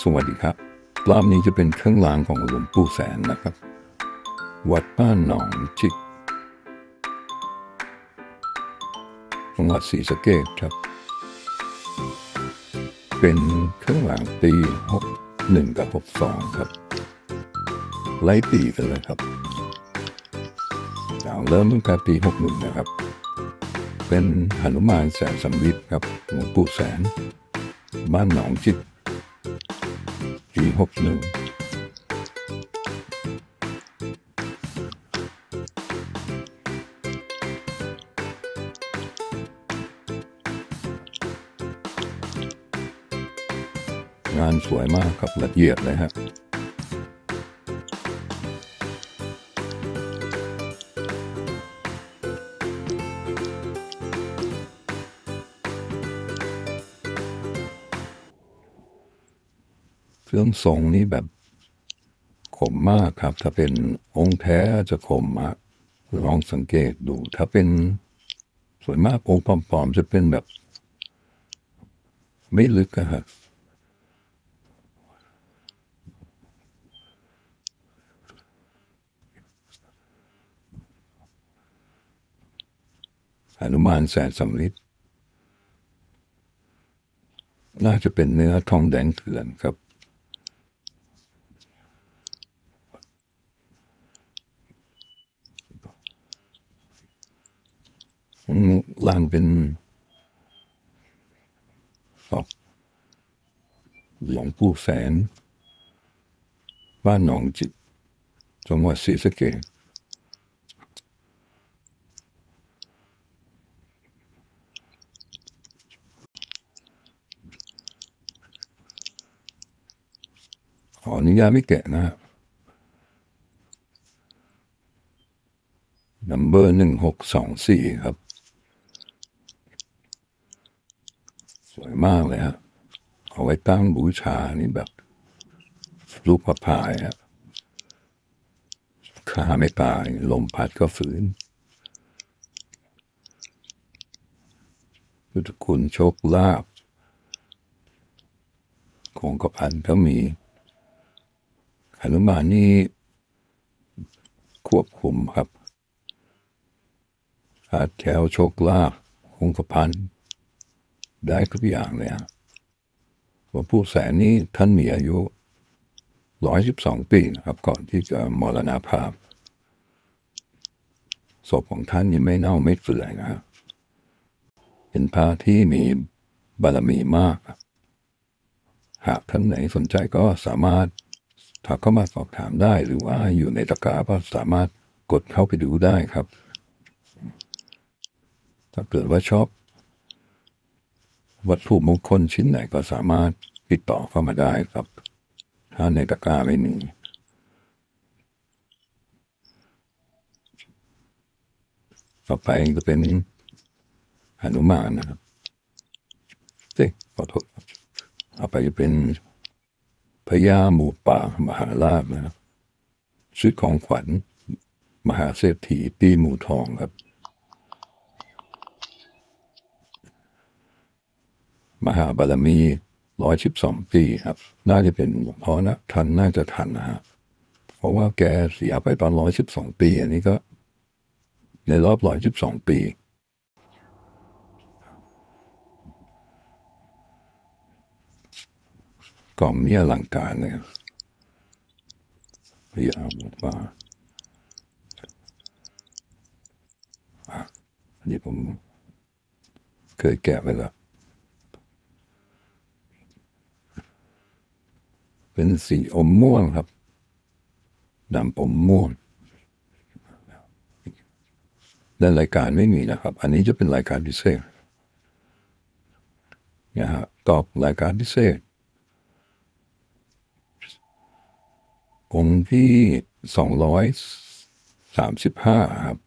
สวัสดีครับรอบนี้จะเป็นเครื่องรางของหลวงปู่แสนนะครับ วัดบ้านหนองจิกจังหวัดศรีสะเกษครับ เป็นเครื่องรางปีหกหนึ่งกับหกสองครับ ไล่ปีกันเลยครับเริ่มตั้งแต่ปีหกหนึ่งนะครับ เป็นหนุมานแสนสำริดครับหลวงปู่แสน บ้านหนองจิก ปีหกหนึ่งงานสวยมากครับละเอียดเลยฮะ เครื่องทรงนี่แบบคมมากครับ ถ้าเป็นองค์แท้จะคมมากลองสังเกตดู ถ้าเป็นสวยมากองค์ปลอมๆจะเป็นแบบ ไม่ลึกอะครับหนุมานแสนสำริดน่าจะเป็นเนื้อทองแดงเถื่อนครับ ล่างเป็นออกหลวงปู่แสน บ้านหนองจิตจังหวัดศรีสะเกษขออนุญาตไม่แกะนะนัมเบอร์หนึ่งหกสองสี่ครับ สวยมากเลยฮะเอาไว้ตั้งบูชานี่แบบรูปพระพายฮะขาไม่ตาย ลมพัดก็ฝืนพุทธคุณโชคลาภของกระพันก็มีหนุมานนี่ควบคุมครับอาแถวโชคลาภคงกระพัน ได้ทุกอย่างเลยฮะว่าผู้แสนนี้ท่านมีอายุร้อยสิบสองปีนะครับ ก่อนที่จะมรณภาพ ศพของท่านยังไม่เน่าไม่เปื่อยนะครับเป็นพระที่มีบารมีมาก หากท่านไหนสนใจก็สามารถถ้าเข้ามาสอบถามได้ หรือว่าอยู่ในตะกร้าก็สามารถกดเข้าไปดูได้ครับ ถ้าเกิดว่าชอบ วัตถุมงคลชิ้นไหนก็สามารถติดต่อเข้ามาได้ครับ ถ้าในตะกร้าไม่มีต่อไปจะเป็นหนุมานนะครับเจ๊ขอโทษครับเอาไปจะเป็นพญาหมูป่ามหาลาภนะครับชุดของขวัญ มหาเศรษฐีปีหมูทองครับ มหาบารมีร้อยสิบสองปีครับ น่าจะเป็นพราะนะทันน่าจะทันนะฮะเพราะว่าแกเสียไปตอนร้อยสิบสองปี อันนี้ก็ ในรอบร้อยสิบสองปี กล่องนี้อลังการเลยพยายามว่าอะอันนี้ผมเคยแกะไปแล้ว เป็นสีอมม่วงครับดำอมม่วงในรายการไม่มีนะครับ อันนี้จะเป็นรายการพิเศษนะฮะตอบรายการพิเศษ องค์ที่สองร้อยสามสิบห้าครับ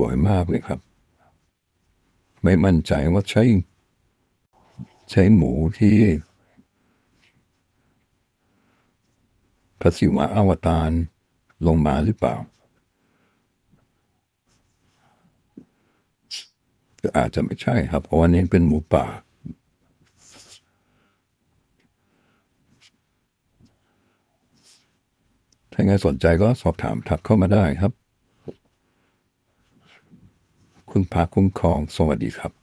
สวยมากเลยครับ ไม่มั่นใจว่าใช้ ใช้หมูที่พระศิวะอวตารลงมาหรือเปล่า อาจจะไม่ใช่ครับ เพราะว่านี้เป็นหมูป่า ถ้าใครสนใจก็สอบถามทักเข้ามาได้ครับ คุณพระคุ้มครองสวัสดีครับ